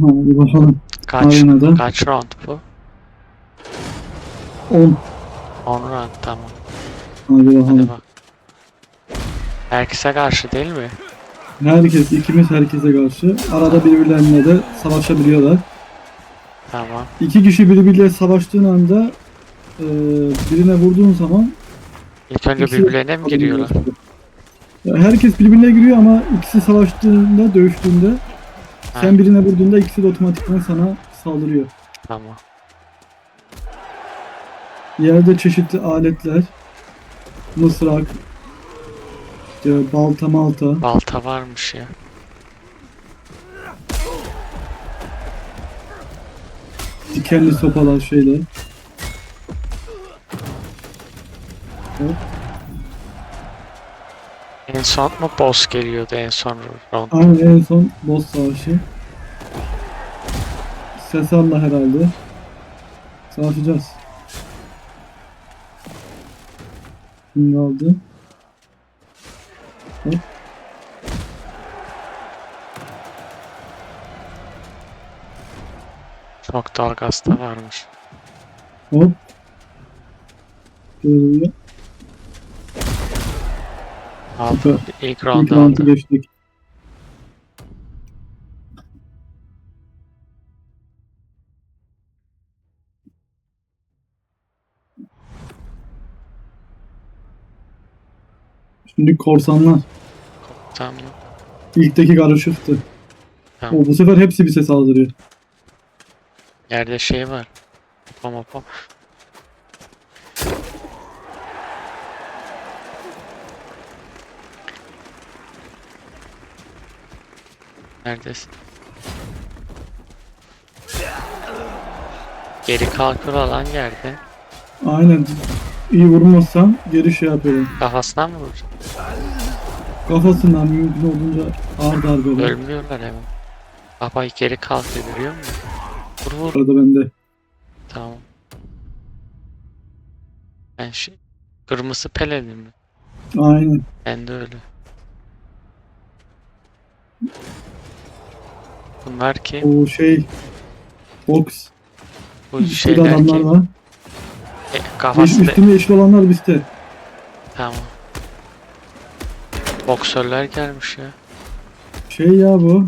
Hadi bakalım. Kaç, Arenada. kaç round bu? 10. 10 round tamam. Hadi Hadi bakalım. bak. Herkese karşı değil mi? Herkes, ikimiz herkese karşı. Arada birbirlerine de savaşabiliyorlar. Tamam. İki kişi birbiriyle savaştığın anda e, birine vurduğun zaman İlk önce ikisi- birbirlerine mi giriyorlar? Herkes birbirine giriyor ama ikisi savaştığında, dövüştüğünde. Sen birine vurduğunda ikisi de otomatikman sana saldırıyor. Tamam. Yerde çeşitli aletler, mısrak, işte balta malta, Balta varmış ya. dikenli sopalar şeyler. Hop. En son mu boss geliyordu en son round? Aynen en son boss savaşı. Sesar'la herhalde. Savaşacağız. Şimdi aldı. Hop. Çok dalgası da varmış. Hop. Böyle Süper. İlk ilk round round'u aldı. geçtik. Şimdi korsanlar. Tamam. İlkteki karışıktı. Tamam. O bu sefer hepsi bir ses saldırıyor. Yerde şey var. Hopam hopam. Neredesin? Geri kalkıyor lan yerde. Aynen. İyi vurmazsan geri şey yapıyorum. Kafasına mı vurur? Kafasından mümkün olduğunca ağır darbeler. Ölmüyorlar hemen. Kafayı geri kalkıyor görüyor musun? Vur vur. Arada bende. Tamam. Ben şey... Kırmızı pelerin mi? Aynen. Ben de öyle. Bunlar ki O şey Fox. bu Üstünde şeyler adamlar ki var. e, Yeş, kafasında üstünde yeşil olanlar bizde. tamam. Boksörler gelmiş ya. Şey ya bu.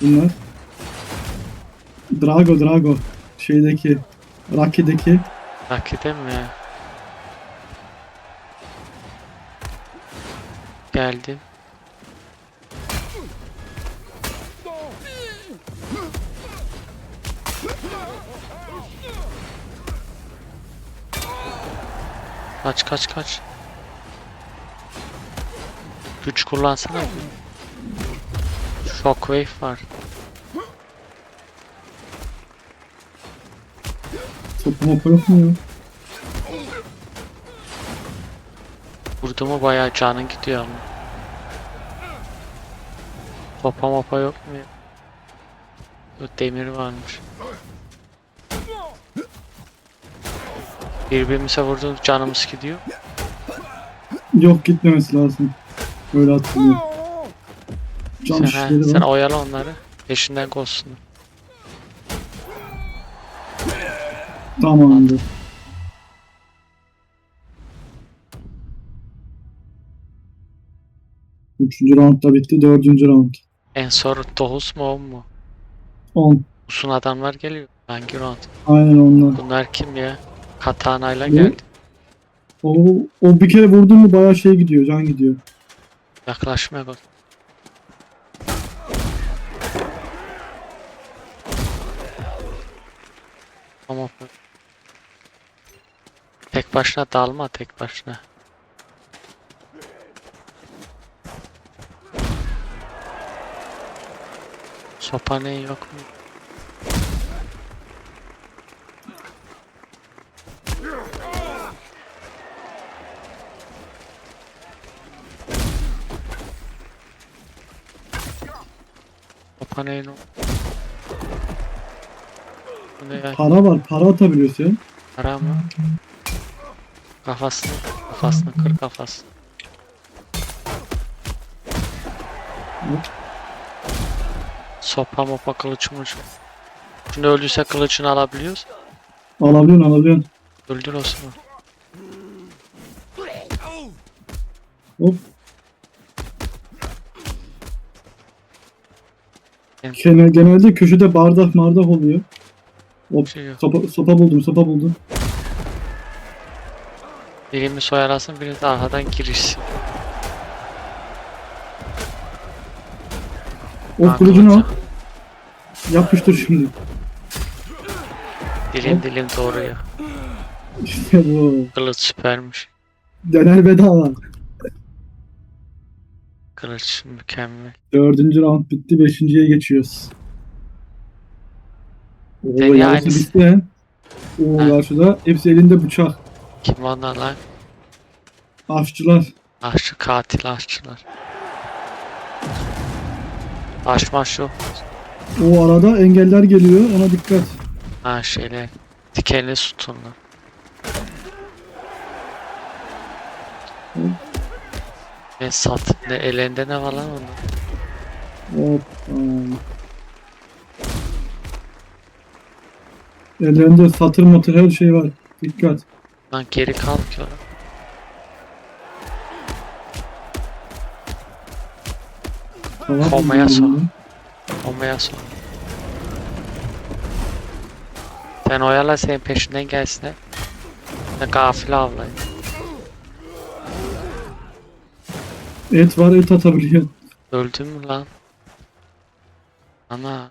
Bunlar. Drago Drago. Şeydeki. Rocky'deki. Rakide mi ya? Geldim. Kaç kaç kaç. Güç kullansana. Shockwave var. Sopa mopa yok mu ya? Vurdu mu bayağı canın gidiyor ama. Topa mopa yok mu ya? Demir varmış. Birbirimize vurduğumuz canımız gidiyor. Yok gitmemesi lazım. Böyle hatırlıyorum. Cam Sen, şişleri sen oyala onları. Peşinden koşsun. Tamamdır. Üçüncü round da bitti. Dördüncü round. En son Tohus mu o mu? 10. Usun adamlar geliyor. Hangi round? Aynen onlar. Bunlar kim ya? Katana'yla Bu- geldi. O, o bir kere vurdun mu bayağı şey gidiyor. Can gidiyor. Yaklaşmaya bak. Tamam. Tek başına dalma tek başına. Sopa ne yok mu? Bu ne ya? Para var. Para atabiliyorsun. Para mı? Kafasını, kafasını kır kafasını. Hop. Sopa mopa kılıç mılıç. Şimdi öldüyse kılıcını alabiliyoruz. Alabiliyorsun alabiliyorsun. Öldür Osman. Hop. Genel, genelde köşede bardak mardak oluyor. Hop. Şey yok. Sopa, sopa buldum sopa buldum. Birini soyalasın birini de arkadan girişsin. O Ha, kılıcını al. Yapıştır şimdi. Dilim dilim doğruyor. İşte bu. Kılıç süpermiş. Döner bedava. Kılıç mükemmel. Dördüncü round bitti. Beşinciye geçiyoruz. Oo, Ben yarısı yani- bitti. Oo, Ha. karşıda hepsi elinde bıçak. Kim onlar lan? Aşçılar. Aşçı katil aşçılar. Aş maş yok. O arada engeller geliyor. Ona dikkat. Ha şeyler. Dikenli sütunlar. Ne sat ne elinde ne var lan onun? Hop. tamam. Ellerinde satır matır her şey var. Dikkat. Lan geri kalkıyor. Tamam. Komaya sok. Olmaya son. Sen oyala senin peşinden gelsin. Ne gafil avlayın. Et var et atabiliyor. Öldün mü lan? Ana.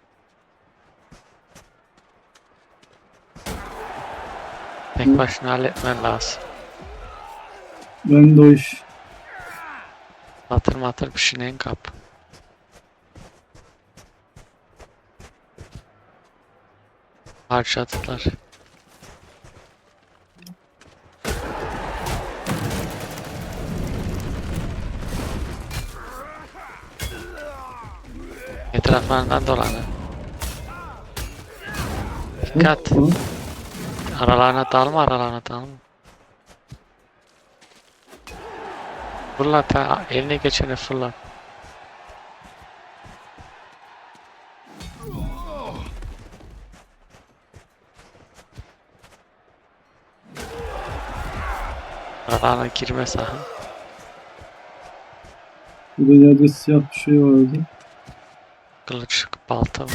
Tek başına halletmen lazım. Ben de o iş. Atır matır bir şeyin kap. Harcadılar. Etraflarından dolanı. Dikkat. Aralarına dalma aralarına dalma. Fırlat ha eline geçeni fırlat. Aralarına girme sakın. Burada yerde siyah bir şey vardı. Kılıç balta var.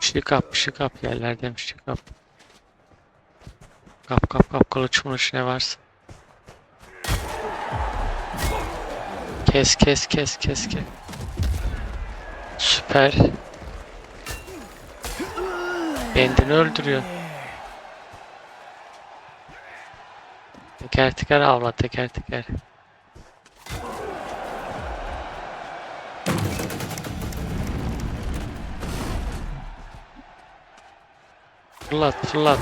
Bir şey kap, bir şey kap yerlerden bir şey kap. Kap kap kap kılıç mılıç ne varsa. Kes kes kes kes kes. Süper. Kendini öldürüyor. Teker teker avla teker teker. Fırlat fırlat.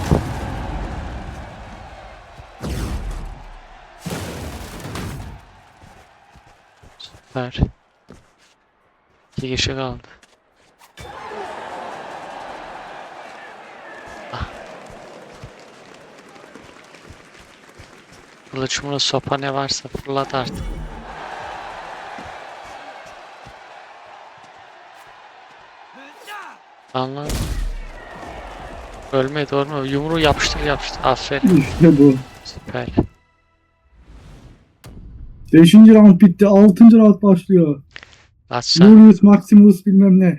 Süper. İki kişi kaldı. Kılıç mılıç sopa ne varsa fırlat artık. Lan. Ölmedi ölmedi. Yumruğu yapıştır yapıştır. Aferin. İşte bu. Süper. Beşinci round bitti. Altıncı round başlıyor. Glorious Maximus bilmem ne.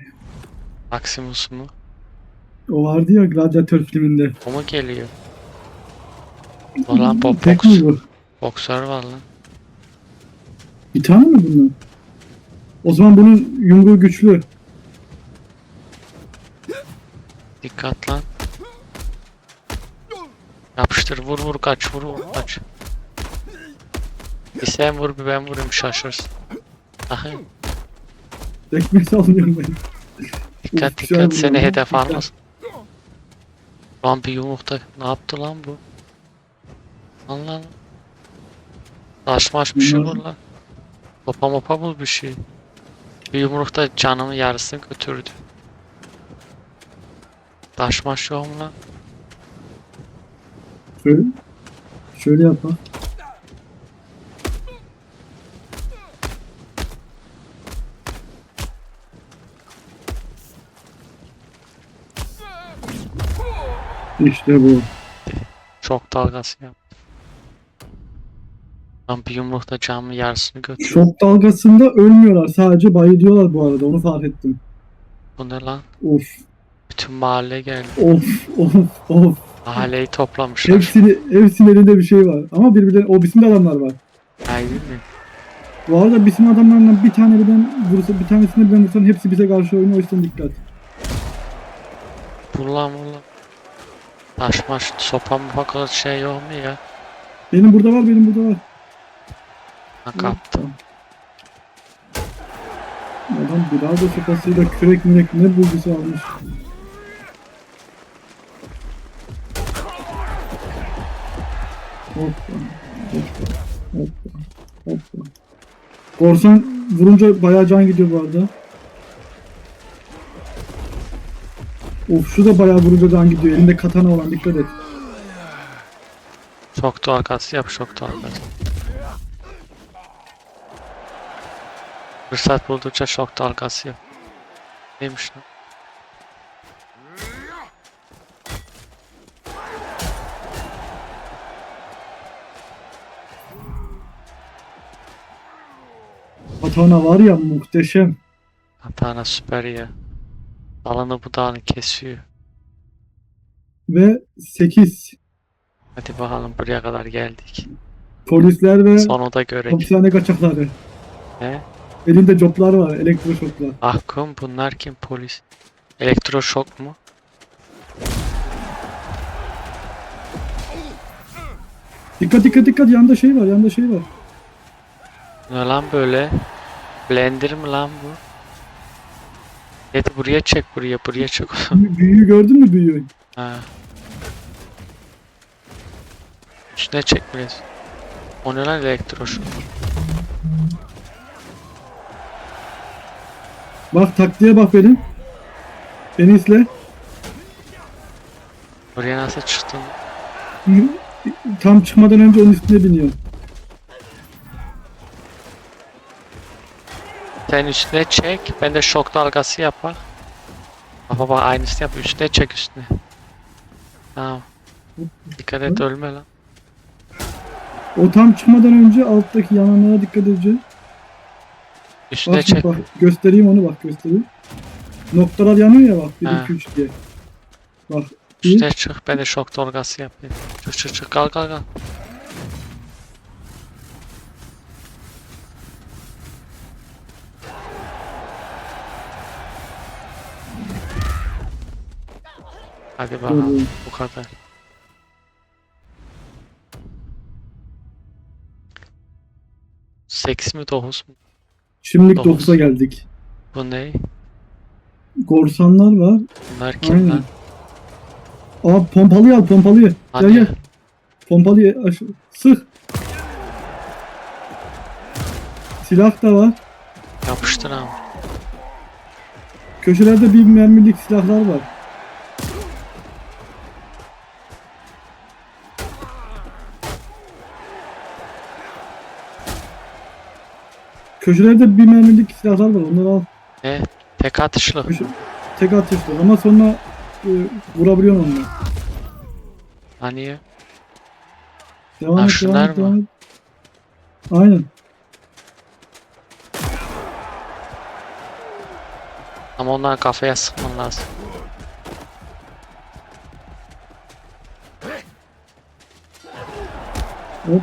Maximus mu? O vardı ya Gladiator filminde. O mu geliyor? O lan bo Tek boks, mi bu? boksör var lan. Bir tane mi bunlar? O zaman bunun yumruğu güçlü. Dikkat lan. Yapıştır vur vur kaç vur vur kaç. Bir sen vur bir ben vurayım şaşırsın. Aha Ekmek sallıyorum ben. dikkat güzel dikkat seni lan, hedef dikkat. almasın. Lan bir yumrukta ne yaptı lan bu? Allah Allah. Taş maş bir şey vur lan. Topa mopa bul bir şey. Bir yumrukta canımın yarısını götürdü. Taş maş yok mu lan? Şöyle, şöyle yap bak. İşte bu. Çok dalgası yap. Lan bir yumrukta camın yarısını götür. Şok dalgasında ölmüyorlar. Sadece bayılıyorlar bu arada. Onu fark ettim. Bu ne lan? Of. Bütün mahalle geldi. Of. Of. Of. Mahalleyi toplamışlar. Hepsini, hepsinin elinde bir şey var. Ama birbirlerine o bisimli adamlar var. Hayır mi? Bu arada bisimli adamlarından bir tane birden vursa, bir tanesini birden vursan hepsi bize karşı oynuyor. O yüzden dikkat. Bulan bulan. Taş maş sopa mı şey yok mu ya? Benim burada var, benim burada var. Ha kaptım. Adam da sopasıyla kürek mürek ne bulduysa almış. Hoppa, hoppa, hoppa, hoppa. Korsan vurunca bayağı can gidiyor bu arada. Of şu da bayağı vurunca can gidiyor. Elinde katana olan dikkat et. Şok dalgası yap şok dalgası. Fırsat buldukça şok dalgası yap. Neymiş lan? Katana var ya muhteşem. Hatana süper ya. Dalını budağını kesiyor. Ve 8 Hadi bakalım buraya kadar geldik. polisler ve Sonu da görek. hapishane kaçakları. Ne? Elinde coplar var, elektroşoklar. Ahkum bunlar kim polis? Elektroşok mu? Dikkat dikkat dikkat yanda şey var, yanda şey var. Ne lan böyle? Blender mi lan bu? Hadi buraya çek buraya buraya çek. Büyü- Büyüyü gördün mü büyüyü? ha. Üstüne çek biraz. O ne lan elektroşok? Bak taktiğe bak benim. Beni izle. Buraya nasıl çıktın? Tam çıkmadan önce onun üstüne biniyor. Sen üstüne çek, ben de şok dalgası yapar. Baba bak aynısını yap, üstüne çek üstüne. Tamam. Dikkat et ölme lan. O tam çıkmadan önce alttaki yananlara dikkat edeceksin. Üstüne Bak, çek. bak göstereyim onu bak göstereyim. Noktalar yanıyor ya bak 1 Ha. 2 3 diye. Bak bir, Üstüne çık, ben de şok dalgası yapayım. Çık çık çık, kalk kalk kalk. Hadi bakalım, bu kadar. Seks mi dokuz mu? Şimdilik Dokuz. 9'a geldik. Bu ne? Korsanlar var. Bunlar kim Aynen. lan? Aa pompalıyı al pompalıyı. Gel Hadi. gel. Pompalıyı aş- sık. Silah da var. Yapıştır ama. Köşelerde bir mermilik silahlar var. Köşelerde bir mermilik silahlar var. Onları al. Ne? Tek atışlı. Köşe, tek atışlı ama sonra e, vurabiliyorsun onları. Hani Devam Ha, et, devam et, devam et. Aynen. ama onları kafaya sıkman lazım. Hop.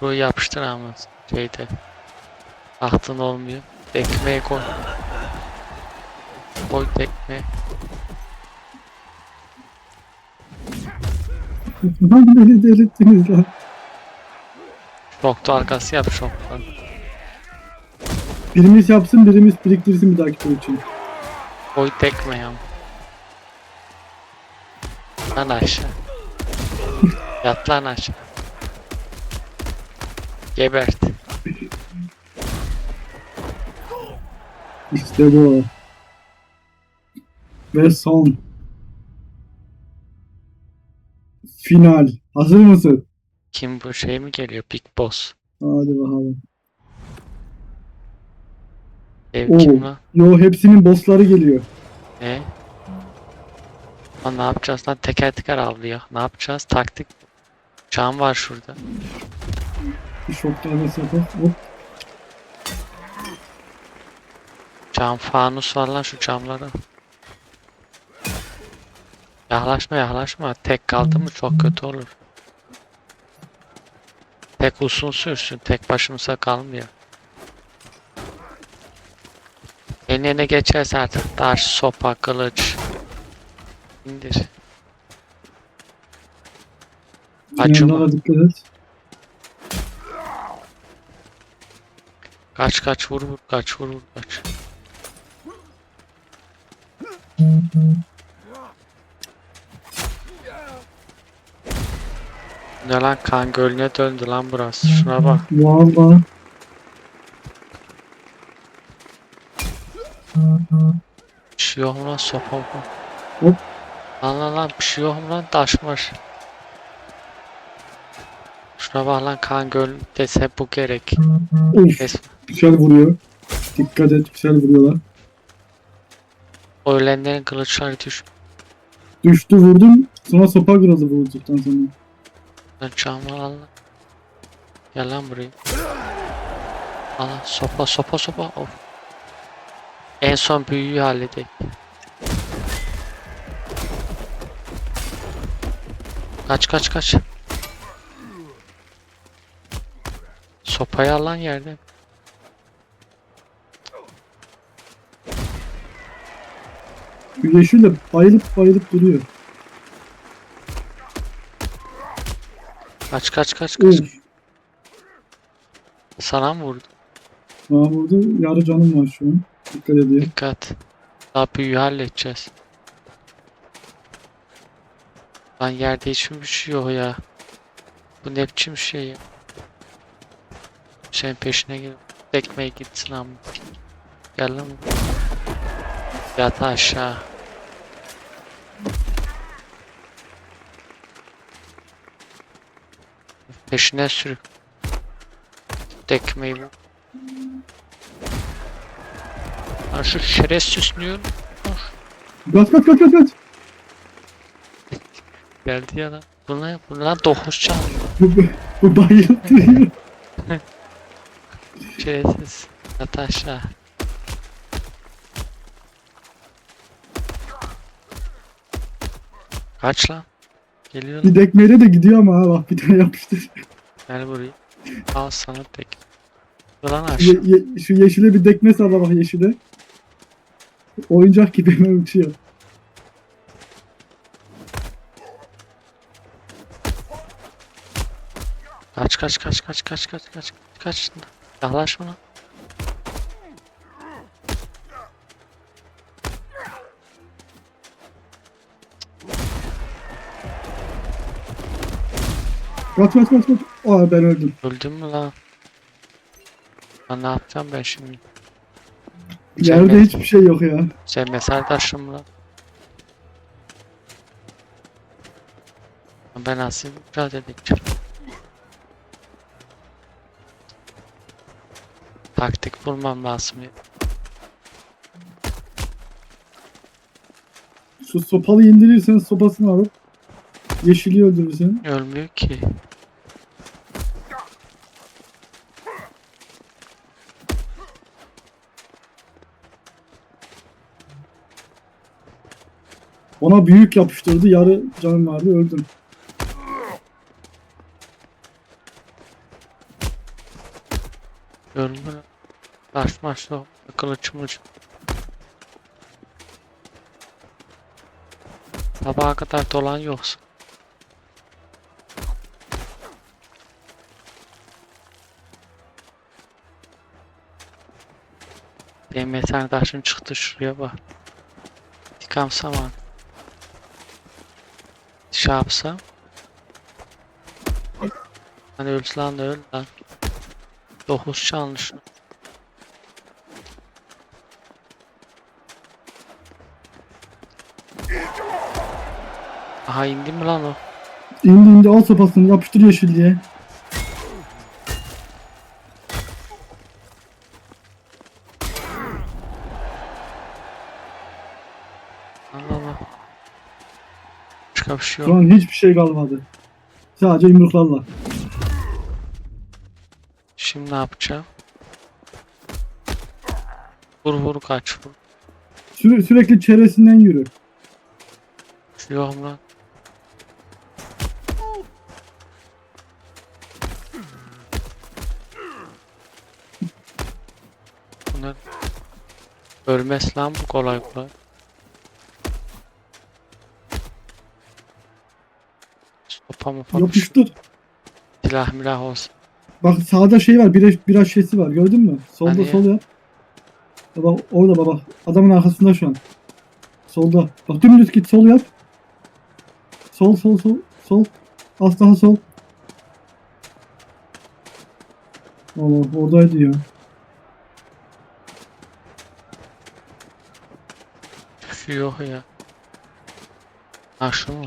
Bu yapıştır ama şeyde. Aklın olmuyor. Tekmeye koy. Koy tekme. Lan beni delirttiniz lan. Şokta arkası yap şoktan. Birimiz yapsın birimiz biriktirsin bir dahaki tur için. Koy tekme ya. Lan aşağı. Yat lan aşağı. Gebert. İşte bu. Ve son. Final. Hazır mısın? Kim bu şey mi geliyor? Big Boss. Hadi bakalım. Ev Oo. kim lan? Yo hepsinin bossları geliyor. Ne? Lan ne yapacağız lan? Teker teker avlıyor. Ne yapacağız? Taktik. Cam var şurada. Bir şok darbesi yapalım. Hop. Cam fanus var lan şu camlara. Yaklaşma yaklaşma. Tek kaldı mı çok kötü olur. Tek uzun sürsün. Tek başımıza kalmıyor. Eline geçerse artık taş, sopa, kılıç. İndir. Acıma. Kaç kaç vur vur kaç vur vur kaç. Ne lan kan gölüne döndü lan burası. Şuna bak. Valla. Bir şey yok lan sopa bu? Hop. Lan lan lan bir şey yok lan taşmış. Şuna bak lan kan göl dese bu gerek. Of. Kes. Güzel vuruyor. Dikkat et. Güzel vuruyorlar. Ölenlerin kılıçları düş. Düştü vurdum. Sonra sopa kırıldı vurduktan sonra. Lan çamur al lan. Gel lan buraya. Al sopa sopa sopa. Of. En son büyüyü halledek. Kaç kaç kaç. Sopayı al lan Bu yeşil de bayılıp bayılıp duruyor. Kaç kaç kaç kaç. Of. Sana mı vurdu? Bana vurdu. Yarı canım var şu an. Dikkat ediyor. Dikkat. Daha halledeceğiz. Lan yerde hiçbir şey yok ya. Bu ne biçim şey ya. Senin peşine gel. Tekmeye gitsin ama. Gel lan. Yat aşağı. Peşine sürük. Tekmeyi vur. Lan şu şerefsiz diyor. Kaç kaç kaç kaç kaç. Geldi ya lan. Buna, buna dokuz çaldı. Bu, bu, bu duruyor. Şerefsiz. Yat aşağı. Kaç lan. Geliyor. Bir dekmeyle de gidiyor ama ha bak bir tane yapıştır. Gel buraya. Al sana tek. Lan aşağı. Ye, ye- şu yeşile bir dekme salla bak yeşile. Oyuncak gibi hemen uçuyor. Kaç kaç kaç kaç kaç kaç kaç kaç. Yaklaşma lan. Kaç kaç kaç kaç. Aa ben öldüm. Öldün mü lan? Lan ne yapacağım ben şimdi? Sen Yerde ben- hiçbir şey yok ya. Sen mesajdaşım mı lan? Ben nasıl mücadele edeceğim? Taktik bulmam lazım ya. Şu sopalı indirirsen sopasını alıp yeşili öldürürsen. Ölmüyor ki. Ona büyük yapıştırdı. Yarı canım vardı öldüm. Ölmüyor. Taş maç yok. Kılıç mılıç. Sabaha kadar dolan yoksa. Benim metandaşım çıktı şuraya bak. Tıkamsam abi şey yapsa. Hani ölsün lan da öl lan. 9 canlı. Aha indi mi lan o? İndi indi al sopasını yapıştır yeşilliğe. Şu an hiçbir şey kalmadı. Sadece yumruklarla. Şimdi ne yapacağım? Vur vur kaç vur. Süre- sürekli çeresinden yürü. Yok lan. Bunlar ölmez lan bu kolay kolay. Mı falan Yapıştır. silah milah olsun. Bak sağda şey var. Bira, bira şişesi var. Gördün mü? Solda Hani? sol yap. Baba orada baba. Adamın arkasında şu an. Solda. Bak dümdüz git sol yap. Sol sol sol sol. Az daha sol. Allah oradaydı ya. Şu yok ya. Ha şu mu?